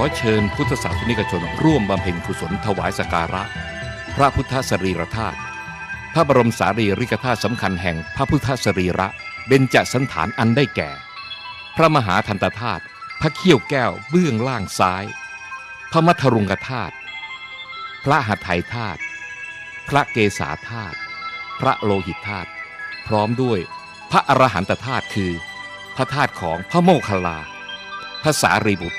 อเชิญพุทธศาสนิกชนร่วมบำเพ็ญกุศลถวายสการะ พระพุทธสรีรธาตุพระบรมสารีริกธาตุสำคัญแห่งพระพุทธสรีระเบญจสันฐานอันได้แก่ พระมหาทันตธาตุพระเขี้ยวแก้วเบื้องล่างซ้าย พระมัทรุงกธาตุพระหัตถยธาตุพระเกศาธาตุพระโลหิตธาตุพร้อมด้วยพระอรหันตธาตุคือ พระธาตุของพระโมคคัลลา พระสารีบุตร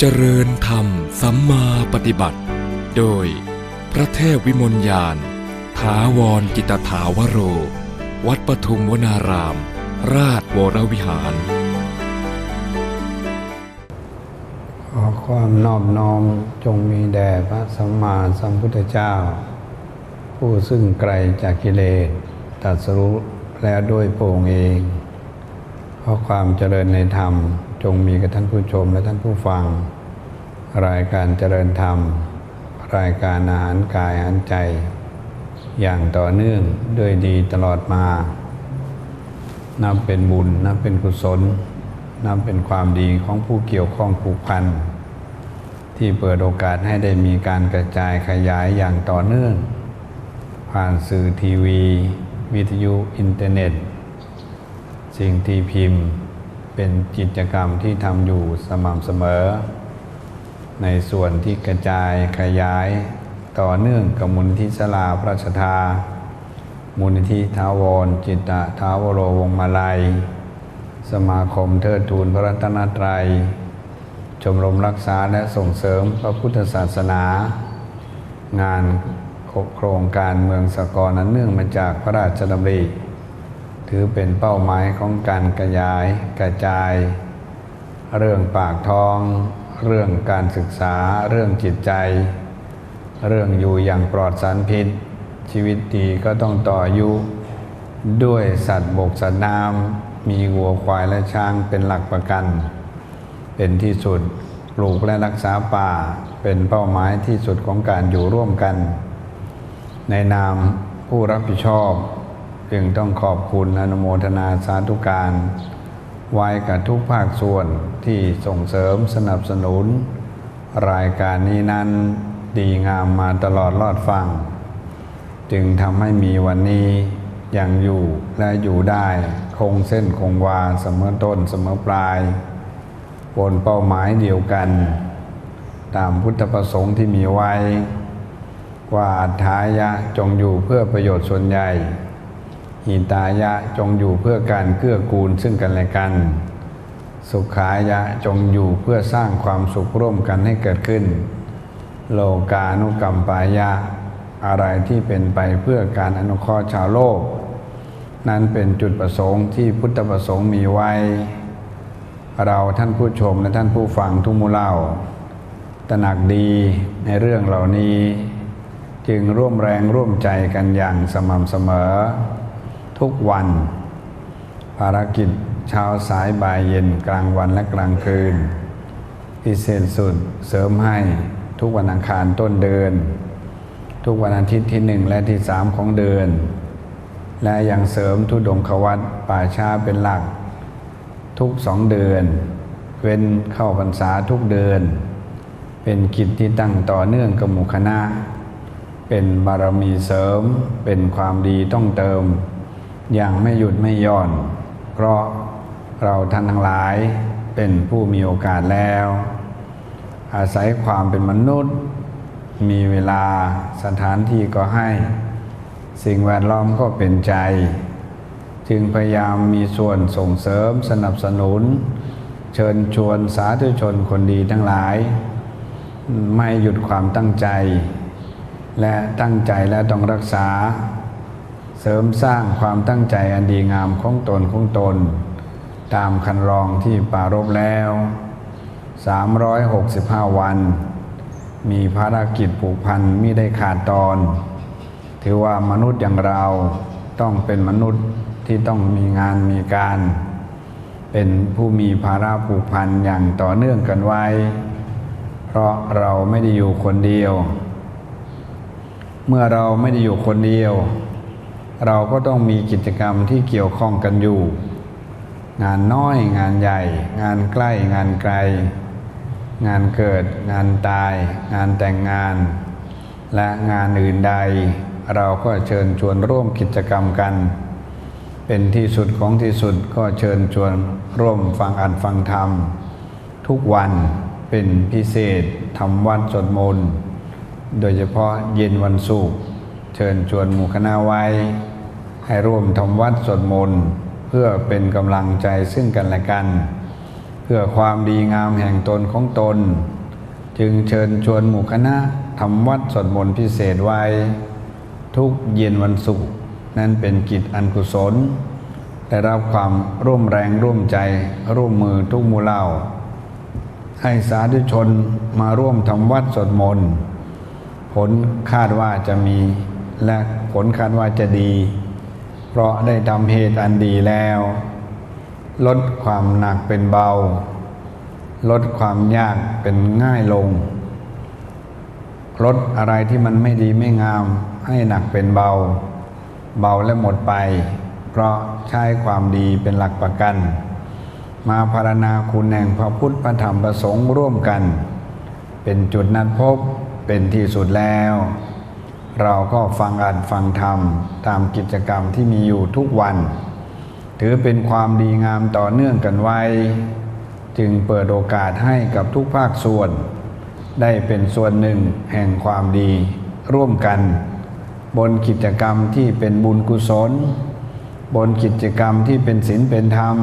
เจริญธรรมสัมมาปฏิบัติ โดย พระเทพวิมลยานถาวรกิตถาวโร วัดปทุมวนาราม ราชวรวิหาร ขอความนอบน้อมจงมีแด่พระสัมมาสัมพุทธเจ้า ผู้ซึ่งไกลจากกิเลสตรัสรู้แล้วด้วยพระองเอง ขอความเจริญในธรรม จงมีกับท่านผู้ชมและท่านผู้ฟัง รายการเจริญธรรม รายการอาหารกายอาหารใจ อย่างต่อเนื่องด้วยดีตลอดมานับเป็นบุญนับเป็นกุศลนับเป็นความดีของผู้เกี่ยวข้องผูกพัน ที่เปิดโอกาสให้ได้มีการกระจายขยายอย่างต่อเนื่อง ผ่านสื่อทีวี วิทยุอินเทอร์เน็ต สิ่งที่พิมพ์ เป็นกิจกรรมที่ทำอยู่สม่ำเสมอ ในส่วนที่กระจายขยายต่อเนื่องกับมูลที่สลาพระราชทา มูลนิธิทาวร จิตตะทาวโรวงมาลัย สมาคมเทิดทูนพระรัตนตรัย ชมรมรักษาและส่งเสริมพระพุทธศาสนา งานโครงการเมืองสกรนั้นเนื่องมาจากพระราชดำริ ถือเป็นเป้าหมายของการกระยายกระจาย เรื่องปากท้อง เรื่องการศึกษา เรื่องจิตใจ เรื่องอยู่อย่างปลอดสารพิษ ชีวิตดีก็ต้องต่ออายุด้วยสัตว์บกสัตว์น้ำมีวัวควายและช้างเป็นหลักประกัน เป็นที่สุดปลูกและรักษาป่าเป็นเป้าหมายที่สุดของการอยู่ร่วมกัน ในนามผู้รับผิดชอบ จึงต้องขอบคุณอนุโมทนาสาธุการ ไว้กับทุกภาคส่วนที่ส่งเสริมสนับสนุน รายการนี้นั้นดีงามมาตลอดรอดฟัง จึงทำให้มีวันนี้ยังอยู่และอยู่ได้คงเส้นคงวาเสมอต้นเสมอปลาย บนเป้าหมายเดียวกัน ตามพุทธประสงค์ที่มีไว้ ว่าอัฏฐายะจงอยู่เพื่อประโยชน์ส่วนใหญ่ หิตายะจงอยู่เพื่อการเกื้อกูลซึ่งกันและกัน สุขายะจงอยู่เพื่อสร้างความสุขร่วมกันให้เกิดขึ้น โลกานุกรรมปายะ อะไรที่เป็นไปเพื่อการอนุเคราะห์ชาวโลก นั้นเป็นจุดประสงค์ที่พุทธประสงค์มีไว้ เราท่านผู้ชมและท่านผู้ฟังทุกมูเหล่าตระหนักดีในเรื่องเหล่านี้ จึงร่วมแรงร่วมใจกันอย่างสม่ำเสมอ ทุกวัน ภารกิจเช้าสายบ่ายเย็นกลางวันและกลางคืนพิเศษสุดเสริมให้ทุกวันอังคารต้นเดือน ทุกวันอาทิตย์ที่หนึ่งและที่สามของเดือน และยังเสริมทุดงควัตป่าชาเป็นหลัก ทุกสองเดือน เว้นเข้าพรรษาทุกเดือน เป็นกิจที่ตั้งต่อเนื่องกับหมู่คณะ เป็นบารมีเสริม เป็นความดีต้องเติม อย่างไม่หยุดไม่หย่อน เพราะเราท่านทั้งหลายเป็นผู้มีโอกาสแล้ว อาศัยความเป็นมนุษย์ มีเวลาสถานที่ก็ให้ สิ่งแวดล้อมก็เป็นใจ จึงพยายามมีส่วนส่งเสริมสนับสนุน เชิญชวนสาธุชนคนดีทั้งหลาย ไม่หยุดความตั้งใจ และตั้งใจและต้องรักษา เสริมสร้างความตั้งใจอันดีงามของตนของตน ตามคันรองที่ปรารบแล้ว 365 วัน มีภารกิจผูกพันมิได้ขาดตอน ถือว่ามนุษย์อย่างเราต้องเป็นมนุษย์ที่ต้องมีงานมีการ เป็นผู้มีภาระผูกพันอย่างต่อเนื่องกันไว้ เพราะเราไม่ได้อยู่คนเดียว เมื่อเราไม่ได้อยู่คนเดียว เราก็ต้องมีกิจกรรมที่เกี่ยวข้องกันอยู่ งานน้อยงานใหญ่ งานใกล้งานไกล งานเกิด งานตาย งานแต่งงาน และงานอื่นใด เราก็เชิญชวนร่วมกิจกรรมกัน เป็นที่สุดของที่สุดก็เชิญชวนร่วมฟังอัดฟังธรรม ทุกวันเป็นพิเศษทำวัดสวดมนต์โดยเฉพาะเย็นวันศุกร์ เชิญชวนหมู่คณะไว้ ให้ร่วมทำวัดสวดมนต์เพื่อเป็นกำลังใจซึ่งกันและกัน เพื่อความดีงามแห่งตนของตน จึงเชิญชวนหมู่คณะทำวัดสวดมนต์พิเศษไว้ ทุกเย็นวันศุกร์นั่นเป็นกิจอันกุศลได้รับความร่วมแรงร่วมใจร่วมมือทุกมู่เหล่า ให้สาธุชนมาร่วมทำวัดสวดมนต์ผลคาดว่าจะมี และผลคาดว่าจะดี เพราะได้ทำเหตุอันดีแล้ว ลดความหนักเป็นเบา ลดความยากเป็นง่ายลง ลดอะไรที่มันไม่ดีไม่งามให้หนักเป็นเบา เบาและหมดไป เพราะใช้ความดีเป็นหลักประกัน มาพารณาคุณแห่งพระพุทธพระธรรมประสงค์ร่วมกัน เป็นจุดนัดพบเป็นที่สุดแล้ว เราก็ฟังอ่านฟังธรรมตามกิจกรรมที่มีอยู่ทุกวัน ถือเป็นความดีงามต่อเนื่องกันไว้ จึงเปิดโอกาสให้กับทุกภาคส่วน ได้เป็นส่วนหนึ่งแห่งความดีร่วมกัน บนกิจกรรมที่เป็นบุญกุศล บนกิจกรรมที่เป็นศีลเป็นธรรม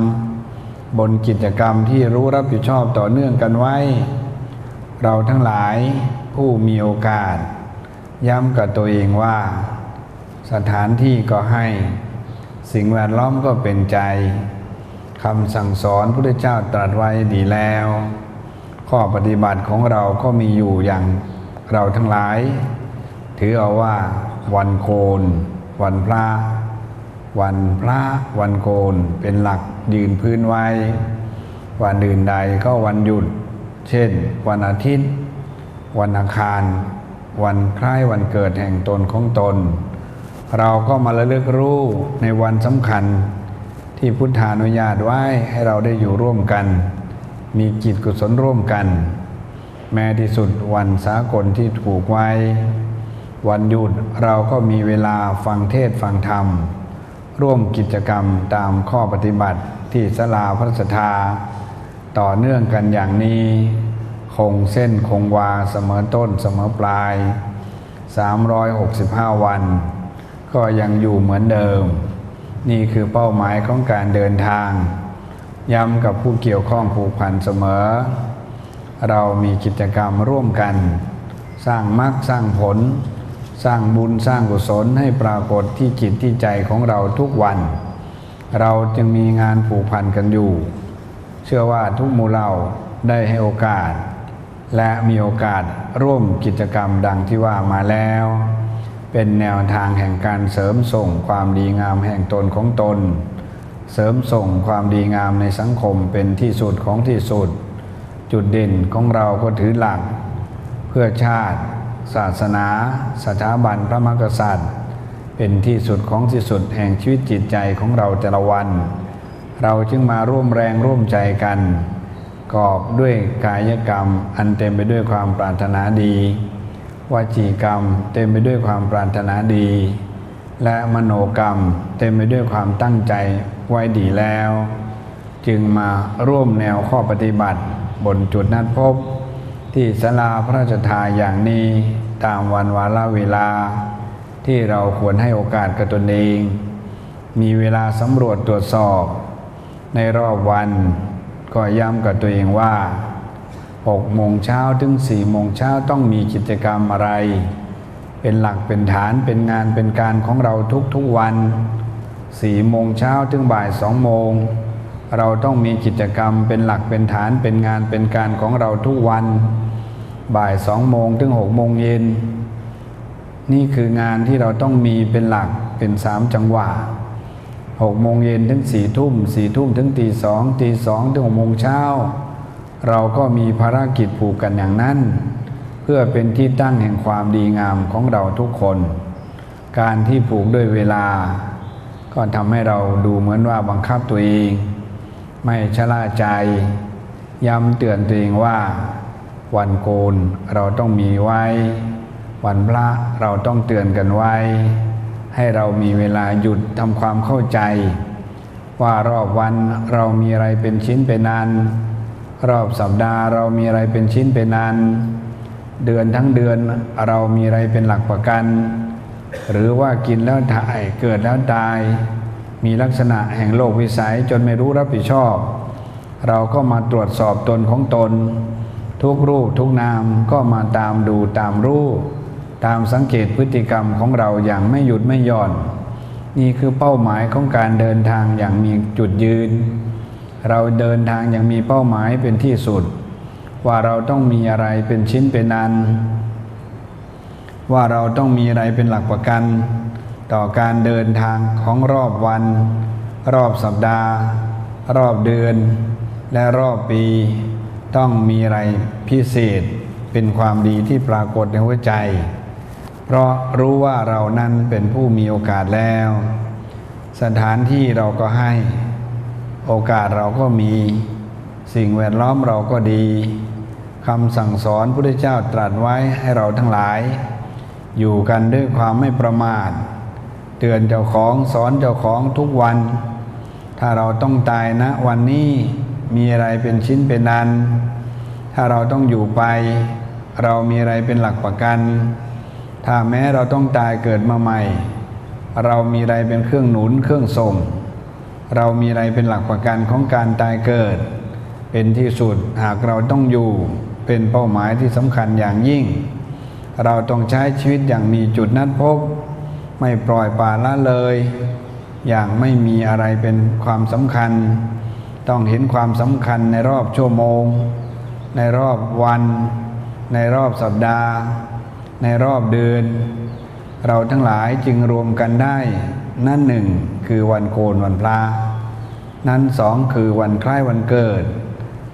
บนกิจกรรมที่รู้รับผิดชอบต่อเนื่องกันไว้ เราทั้งหลายผู้มีโอกาส ย้ำกับตัวเองว่า สถานที่ก็ให้ สิ่งแวดล้อมก็เป็นใจคำสั่งสอนพระเจ้าตรัสไว้ดีแล้ว ข้อปฏิบัติของเราก็มีอยู่อย่างเราทั้งหลาย ถือเอาว่าวันโกน วันพระวันพระวันโกนเป็นหลักยืนพื้นไว้ วันอื่นใดก็วันหยุด เช่น วันอาทิตย์ วันอังคาร วันคล้ายวันเกิดแห่งตนของตน เราก็มาระลึกรู้ในวันสำคัญ ที่พุทธานุญาตไว้ให้เราได้อยู่ร่วมกัน มีกิจกุศลร่วมกัน แม้ที่สุดวันสากลที่ถูกไว้ วันหยุดเราก็มีเวลาฟังเทศฟังธรรม ร่วมกิจกรรมตามข้อปฏิบัติที่สลาพระสทาต่อเนื่องกันอย่างนี้ คงเส้นคงวาเสมอต้นเสมอปลาย 365 วัน ก็ยังอยู่เหมือนเดิม นี่คือเป้าหมายของการเดินทาง ย้ำกับผู้เกี่ยวข้องผูกพันเสมอ เรามีกิจกรรมร่วมกัน สร้างมรรคสร้างผล สร้างบุญสร้างกุศลให้ปรากฏที่จิตที่ใจของเราทุกวัน เราจึงมีงานผูกพันกันอยู่ เชื่อว่าทุกหมู่เราได้ให้โอกาส และมีโอกาสร่วมกิจกรรมดังที่ว่ามาแล้ว เป็นแนวทางแห่งการเสริมส่งความดีงามแห่งตนของตน เสริมส่งความดีงามในสังคมเป็นที่สุดของที่สุด จุดเด่นของเราก็ถือหลัก เพื่อชาติ ศาสนาสถาบันพระมหากษัตริย์ เป็นที่สุดของที่สุดแห่งชีวิตจิตใจของเราแต่ละวัน เราจึงมาร่วมแรงร่วมใจกัน กอบด้วยกายกรรม อันเต็มไปด้วยความปรารถนาดีวจีกรรม เต็มไปด้วยความปรารถนาดี และมโนกรรม เต็มไปด้วยความตั้งใจไว้ดีแล้ว จึงมาร่วมแนวข้อปฏิบัติ บนจุดนัดพบ ที่ศาลาพระราชทานอย่างนี้ตามวันวาระเวลา ที่เราควรให้โอกาสกับตนเอง มีเวลาสำรวจตรวจสอบ ในรอบวัน ก็ย้ำกับตัวเองว่า6โมงเช้าถึง4โมงเช้าต้องมีกิจกรรมอะไร เป็นหลักเป็นฐานเป็นงานเป็นการของเราทุกๆวัน4โมงเช้าถึงบ่าย2โมง เราต้องมีกิจกรรมเป็นหลักเป็นฐานเป็นงานเป็นการของเราทุกวัน บ่าย2โมงถึง6โมงเย็นนี่คืองานที่เราต้องมีเป็นหลักเป็นสามจังหวะ หกโมงเย็นถึงสี่ทุ่มสี่ทุ่มถึงตีสองตีสองถึงหกโมงเช้า เราก็มีภารกิจผูกกันอย่างนั้น เพื่อเป็นที่ตั้งแห่งความดีงามของเราทุกคน การที่ผูกด้วยเวลา ก็ทำให้เราดูเหมือนว่าบังคับตัวเอง ไม่ชะล่าใจ ย้ำเตือนตัวเองว่า วันโกนเราต้องมีไว้ วันพระเราต้องเตือนกันไว้ ให้เรามีเวลาหยุดทำความเข้าใจ ว่ารอบวันเรามีอะไรเป็นชิ้นเป็นนันรอบสัปดาห์เรามีอะไรเป็นชิ้นเป็นนันเดือนทั้งเดือนเรามีอะไรเป็นหลักประกัน หรือว่ากินแล้วถ่ายเกิดแล้วตาย มีลักษณะแห่งโลกวิสัยจนไม่รู้รับผิดชอบ เราก็มาตรวจสอบตนของตน ทุกรูปทุกนามก็มาตามดูตามรูป ตามสังเกตพฤติกรรมของเราอย่างไม่หยุดไม่หย่อน นี่คือเป้าหมายของการเดินทางอย่างมีจุดยืน เราเดินทางอย่างมีเป้าหมายเป็นที่สุด ว่าเราต้องมีอะไรเป็นชิ้นเป็นอัน ว่าเราต้องมีอะไรเป็นหลักประกัน ต่อการเดินทางของรอบวัน รอบสัปดาห์ รอบเดือน และรอบปี ต้องมีอะไรพิเศษเป็นความดีที่ปรากฏในหัวใจ เพราะรู้ว่าเรานั้นเป็นผู้มีโอกาสแล้ว สถานที่เราก็ให้ โอกาสเราก็มี สิ่งแวดล้อมเราก็ดีคำสั่งสอนพระพุทธเจ้าตรัสไว้ให้เราทั้งหลาย อยู่กันด้วยความไม่ประมาทเตือนเจ้าของสอนเจ้าของทุกวัน ถ้าเราต้องตายนะวันนี้มีอะไรเป็นชิ้นเป็นนันถ้าเราต้องอยู่ไป เรามีอะไรเป็นหลักประกัน ถ้าแม้เราต้องตายเกิดมาใหม่ เรามีอะไรเป็นเครื่องหนุนเครื่องส่ง เรามีอะไรเป็นหลักประกันของการตายเกิด เป็นที่สุดหากเราต้องอยู่เป็นเป้าหมายที่สำคัญอย่างยิ่ง เราต้องใช้ชีวิตอย่างมีจุดนัดพบ ไม่ปล่อยปละละเลย อย่างไม่มีอะไรเป็นความสำคัญ ต้องเห็นความสำคัญในรอบชั่วโมง ในรอบวัน ในรอบสัปดาห์ ในรอบเดือน เราทั้งหลายจึงรวมกันได้ นั่นหนึ่งคือวันโกนวันพระนั่นสองคือวันคล้ายวันเกิด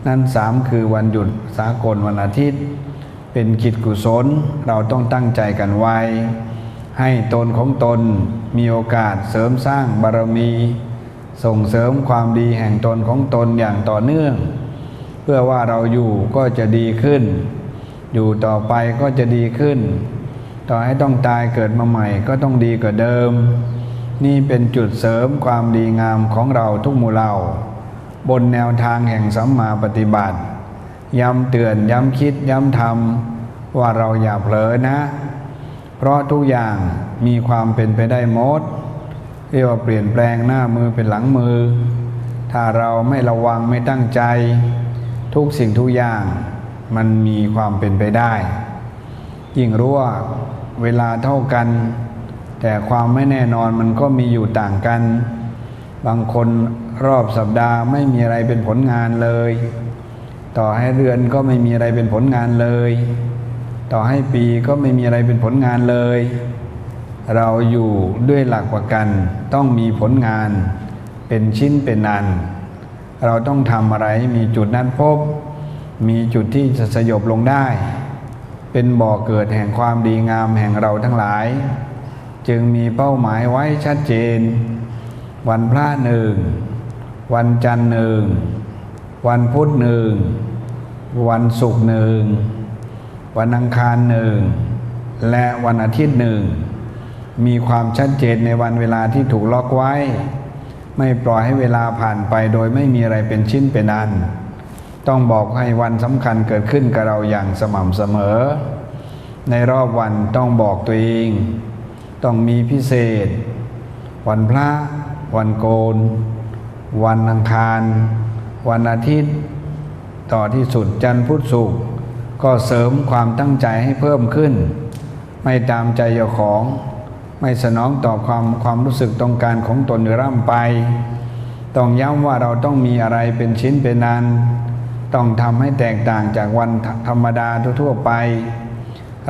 นั่นสามคือวันหยุดสากลวันอาทิตย์ เป็นกิจกุศลเราต้องตั้งใจกันไว้ ให้ตนของตนมีโอกาสเสริมสร้างบารมี ส่งเสริมความดีแห่งตนของตนอย่างต่อเนื่อง เพื่อว่าเราอยู่ก็จะดีขึ้น อยู่ต่อไปก็จะดีขึ้น ต่อให้ต้องตายเกิดมาใหม่ก็ต้องดีกว่าเดิม นี่เป็นจุดเสริมความดีงามของเราทุกหมู่เหล่า บนแนวทางแห่งสัมมาปฏิบัติ ย้ำเตือนย้ำคิดย้ำทำว่าเราอย่าเผลอนะ เพราะทุกอย่างมีความเป็นไปได้หมดเรียกว่าเปลี่ยนแปลงหน้ามือเป็นหลังมือ ถ้าเราไม่ระวังไม่ตั้งใจ ทุกสิ่งทุกอย่าง มันมีความเป็นไปได้ ยิ่งรู้ว่าเวลาเท่ากัน แต่ความไม่แน่นอนมันก็มีอยู่ต่างกัน บางคนรอบสัปดาห์ไม่มีอะไรเป็นผลงานเลย ต่อให้เดือนก็ไม่มีอะไรเป็นผลงานเลย ต่อให้ปีก็ไม่มีอะไรเป็นผลงานเลย เราอยู่ด้วยหลักประกันต้องมีผลงานเป็นชิ้นเป็นอันเราต้องทำอะไรมีจุดนั้นพบ มีจุดที่จะสยบลงได้ เป็นบ่อเกิดแห่งความดีงามแห่งเราทั้งหลาย จึงมีเป้าหมายไว้ชัดเจน วันพระหนึ่ง วันจันทร์หนึ่ง วันพุธหนึ่ง วันศุกร์หนึ่ง วันอังคารหนึ่ง และวันอาทิตย์หนึ่ง มีความชัดเจนในวันเวลาที่ถูกล็อกไว้ ไม่ปล่อยให้เวลาผ่านไปโดยไม่มีอะไรเป็นชิ้นเป็นอัน ต้องบอกให้วันสำคัญเกิดขึ้นกับเราอย่างสม่ำเสมอ ในรอบวันต้องบอกตัวเอง ต้องมีพิเศษ วันพระ วันโกน วันอังคาร วันอาทิตย์ ต่อที่สุดจันทร์พุธศุกร์ก็เสริมความตั้งใจให้เพิ่มขึ้น ไม่ตามใจเจ้าของ ไม่สนองต่อความความรู้สึกต้องการของตนหรือร่ำไป ต้องย้ำว่าเราต้องมีอะไรเป็นชิ้นเป็นนัน ต้องทำให้แตกต่างจากวันธรรมดาทั่วๆไป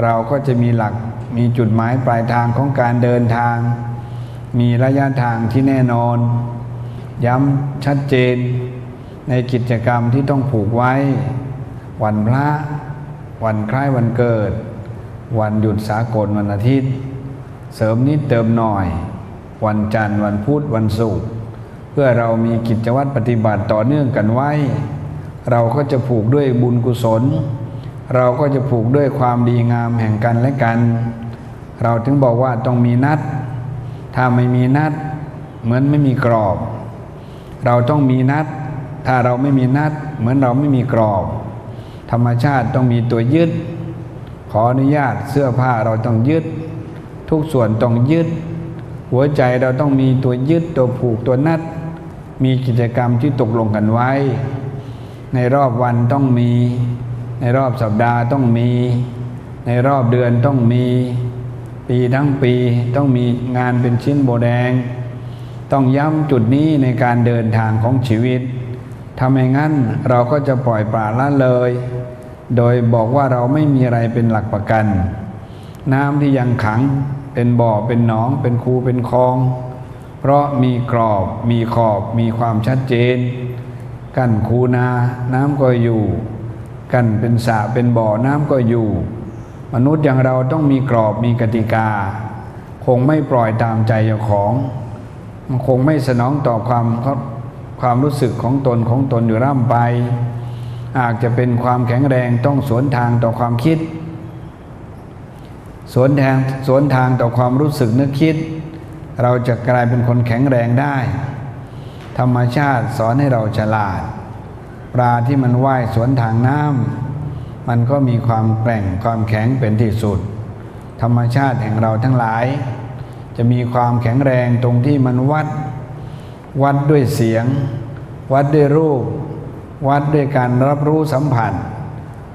เราก็จะมีหลักมีจุดหมายปลายทางของการเดินทาง มีระยะทางที่แน่นอน ย้ำชัดเจน ในกิจกรรมที่ต้องผูกไว้ วันพระ วันคล้ายวันเกิด วันหยุดสากลวันอาทิตย์ เสริมนิดเติมหน่อย วันจันทร์วันพุธวันศุกร์เพื่อเรามีกิจวัตรปฏิบัติต่อเนื่องกันไว้ เราก็จะผูกด้วยบุญกุศล เราก็จะผูกด้วยความดีงามแห่งกันและกัน เราถึงบอกว่าต้องมีนัด ถ้าไม่มีนัด เหมือนไม่มีกรอบ เราต้องมีนัด ถ้าเราไม่มีนัด เหมือนเราไม่มีกรอบ ธรรมชาติต้องมีตัวยึด ขออนุญาตเสื้อผ้าเราต้องยึด ทุกส่วนต้องยึด หัวใจเราต้องมีตัวยึดตัวผูกตัวนัด มีกิจกรรมที่ตกลงกันไว้ ในรอบวันต้องมี ในรอบสัปดาห์ต้องมี ในรอบเดือนต้องมี ปีทั้งปีต้องมีงานเป็นชิ้นโบแดง ต้องย้ำจุดนี้ในการเดินทางของชีวิตทำไมงั้นเราก็จะปล่อยปละละเลย โดยบอกว่าเราไม่มีอะไรเป็นหลักประกัน น้ำที่ยังขังเป็นบ่อเป็นหนอง เป็นคูเป็นคลอง เพราะมีกรอบ มีขอบ มีความชัดเจน กั้นคูนา น้ำก็อยู่ กั้นเป็นสระเป็นบ่อน้ำก็อยู่ มนุษย์อย่างเราต้องมีกรอบมีกติกา คงไม่ปล่อยตามใจเจ้าของมันคงไม่สนองต่อความความรู้สึกของตนของตนอยู่ร่ำไป อาจจะเป็นความแข็งแรงต้องสวนทางต่อความคิด สวนทางสวนทางต่อความรู้สึกนึกคิด เราจะกลายเป็นคนแข็งแรงได้ ธรรมชาติสอนให้เราฉลาด ปลาที่มันว่ายสวนทางน้ำมันก็มีความแกร่งความแข็งเป็นที่สุด ธรรมชาติแห่งเราทั้งหลาย จะมีความแข็งแรงตรงที่มันวัด วัดด้วยเสียง วัดด้วยรูป วัดด้วยการรับรู้สัมผัส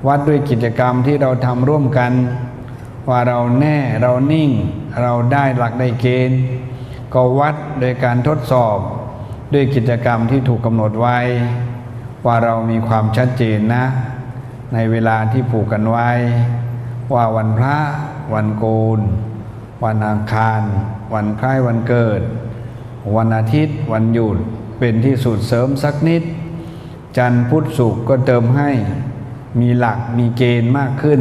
วัดด้วยกิจกรรมที่เราทำร่วมกัน ว่าเราแน่เรานิ่ง เราได้หลักได้เกณฑ์ ก็วัดโดยการทดสอบ ด้วยกิจกรรมที่ถูกกำหนดไว้ ว่าเรามีความชัดเจนนะ ในเวลาที่ผูกกันไว้ ว่าวันพระ วันโกน วันอังคาร วันคล้ายวันเกิด วันอาทิตย์ วันหยุดเป็นที่สุดเสริมสักนิด จันทร์พุธศุกร์ก็เติมให้มีหลักมีเกณฑ์มากขึ้น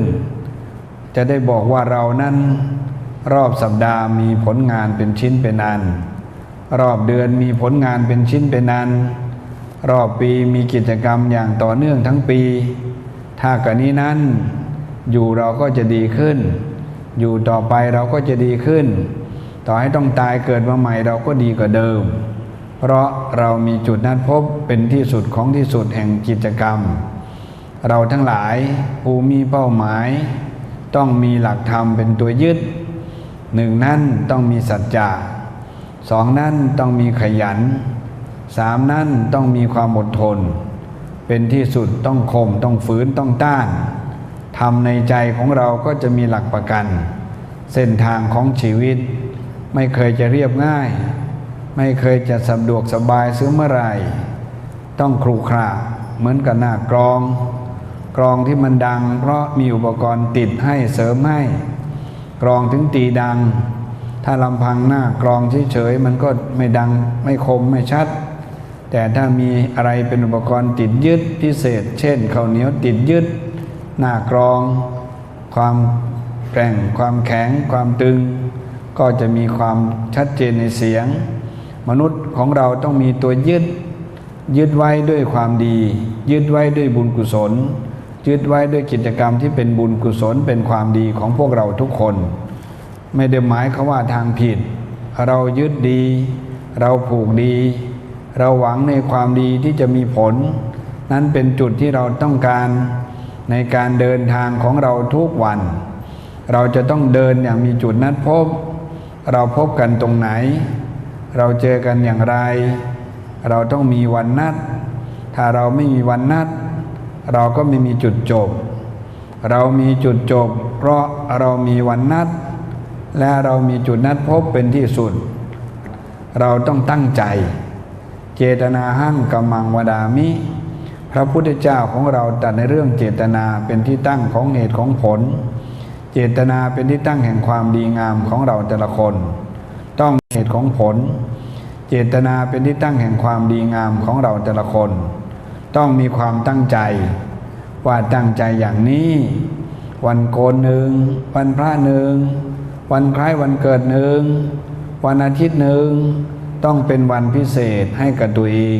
จะได้บอกว่าเรานั้นรอบสัปดาห์มีผลงานเป็นชิ้นเป็นอัน รอบเดือนมีผลงานเป็นชิ้นเป็นอัน รอบปีมีกิจกรรมอย่างต่อเนื่องทั้งปี ถ้ากรณีนั้น อยู่เราก็จะดีขึ้น อยู่ต่อไปเราก็จะดีขึ้น ต่อให้ต้องตายเกิดมาใหม่เราก็ดีกว่าเดิม เพราะเรามีจุดนัดพบเป็นที่สุดของที่สุดแห่งกิจกรรม เราทั้งหลายผู้มีเป้าหมาย ต้องมีหลักธรรมเป็นตัวยึดหนึ่งนั่นต้องมีสัจจะ สองนั่นต้องมีขยันสามนั่นต้องมีความอดทน เป็นที่สุดต้องข่มต้องฝืนต้องต้านทำในใจของเราก็จะมีหลักประกัน เส้นทางของชีวิต ไม่เคยจะเรียบง่าย ไม่เคยจะสะดวกสบายซื้อเมื่อไรต้องครูคราเหมือนกับหน้ากรอง กรองที่มันดัง เพราะมีอุปกรณ์ติดให้เสริมให้ กรองถึงตีดัง ถ้าลำพังหน้ากรองเฉยๆมันก็ไม่ดังไม่คมไม่ชัด แต่ถ้ามีอะไรเป็นอุปกรณ์ติดยึดพิเศษ เช่นข้าวเหนียวติดยึด หน้ากรอง ความแกร่ง ความแข็ง ความตึง ก็จะมีความชัดเจนในเสียง มนุษย์ของเราต้องมีตัวยึด ยึดไว้ด้วยความดี ยึดไว้ด้วยบุญกุศลยึดไว้ด้วยกิจกรรมที่เป็นบุญกุศลเป็นความดีของพวกเราทุกคน ไม่ได้หมายเขาว่าทางผิด เรายึดดี เราผูกดี เราหวังในความดีที่จะมีผล นั้นเป็นจุดที่เราต้องการในการเดินทางของเราทุกวัน เราจะต้องเดินอย่างมีจุดนัดพบ เราพบกันตรงไหน เราเจอกันอย่างไร เราต้องมีวันนัด ถ้าเราไม่มีวันนัด เราก็ไม่มีจุดจบ เรามีจุดจบ เพราะเรามีวันนัด และเรามีจุดนัดพบเป็นที่สุด เราต้องตั้งใจ เจตนาหั่งกัมมังวดามิ พระพุทธเจ้าของเราตัดในเรื่องเจตนาเป็นที่ตั้งของเหตุของผล เจตนาเป็นที่ตั้งแห่งความดีงามของเราแต่ละคน ต้องเหตุของผล เจตนาเป็นที่ตั้งแห่งความดีงามของเราแต่ละคน ต้องมีความตั้งใจ ว่าตั้งใจอย่างนี้ วันโกนหนึ่งวันพระหนึ่ง วันคล้ายวันเกิดหนึ่ง วันอาทิตย์หนึ่ง ต้องเป็นวันพิเศษให้กับตัวเอง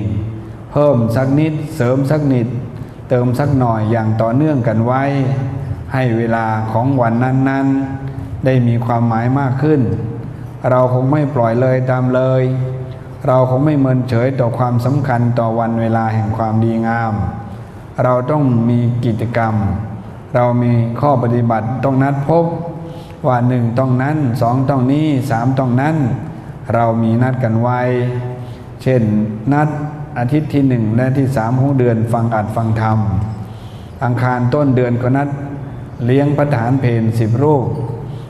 เพิ่มสักนิดเสริมสักนิด เติมสักหน่อยอย่างต่อเนื่องกันไว้ ให้เวลาของวันนั้น ๆ ได้มีความหมายมากขึ้น เราคงไม่ปล่อยเลยตามเลย เราคงไม่เมินเฉยต่อความสำคัญต่อวันเวลาแห่งความดีงาม เราต้องมีกิจกรรม เรามีข้อปฏิบัติต้องนัดพบ ว่าหนึ่งต้องนั้นสองต้องนี้สามต้องนั้น เรามีนัดกันไว้ เช่นนัดอาทิตย์ที่หนึ่งและที่สามของเดือนฟังอัดฟังธรรม อังคารต้นเดือนก็นัด เลี้ยงพระทหารเพนสิบรูป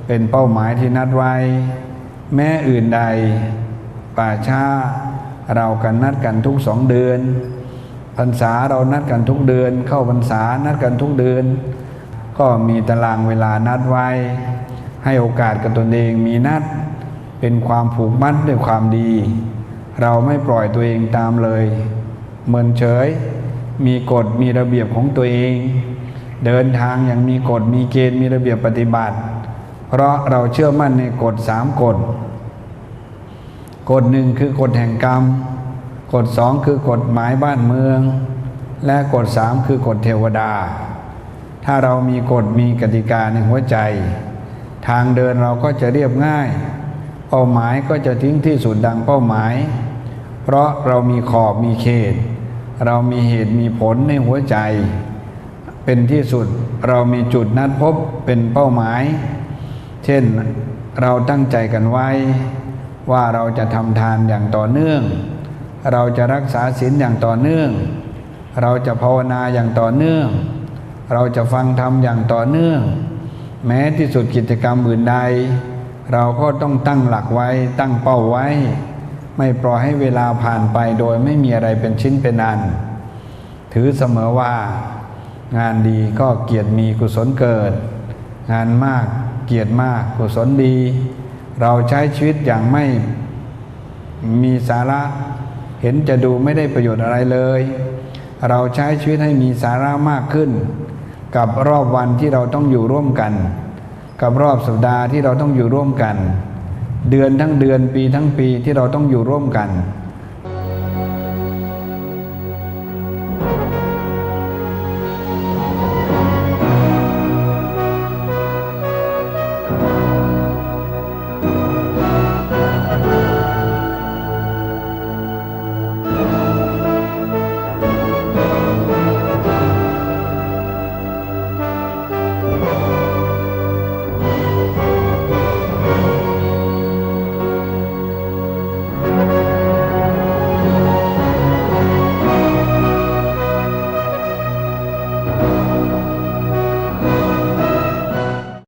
เป็นเป้าหมายที่นัดไว้ แม้อื่นใด ป่าชาเรากันนัดกันทุกสองเดือนพรรษาเรานัดกันทุกเดือน เข้าพรรษานัดกันทุกเดือน ก็มีตารางเวลานัดไว้ ให้โอกาสกับตนเองมีนัด เป็นความผูกมัดด้วยความดี เราไม่ปล่อยตัวเองตามเลยเหมือนเฉย มีกฎมีระเบียบของตัวเอง เดินทางอย่างมีกฎมีเกณฑ์มีระเบียบปฏิบัติ เพราะเราเชื่อมั่นในกฎสามกฎ กฎหนึ่งคือกฎแห่งกรรม กฎสองคือกฎหมายบ้านเมือง และกฎสามคือกฎเทวดา ถ้าเรามีกฎมีกติกาในหัวใจ ทางเดินเราก็จะเรียบง่าย เป้าหมายก็จะทิ้งที่สุดดังเป้าหมาย เพราะเรามีขอบมีเขต เรามีเหตุมีผลในหัวใจ เป็นที่สุดเรามีจุดนัดพบเป็นเป้าหมาย เช่นเราตั้งใจกันไว้ ว่าเราจะทำทานอย่างต่อเนื่อง เราจะรักษาศีลอย่างต่อเนื่อง เราจะภาวนาอย่างต่อเนื่อง เราจะฟังธรรมอย่างต่อเนื่อง แม้ที่สุดกิจกรรมอื่นใด เราก็ต้องตั้งหลักไว้ตั้งเป้าไว้ ไม่ปล่อยให้เวลาผ่านไปโดยไม่มีอะไรเป็นชิ้นเป็นอัน ถือเสมอว่า งานดีก็เกียรติมีกุศลเกิด งานมากเกียรติมากกุศลดี เราใช้ชีวิตอย่างไม่มีสาระ เห็นจะดูไม่ได้ประโยชน์อะไรเลย เราใช้ชีวิตให้มีสาระมากขึ้น กับรอบวันที่เราต้องอยู่ร่วมกัน กับรอบสัปดาห์ที่เราต้องอยู่ร่วมกัน เดือนทั้งเดือนปีทั้งปีที่เราต้องอยู่ร่วมกัน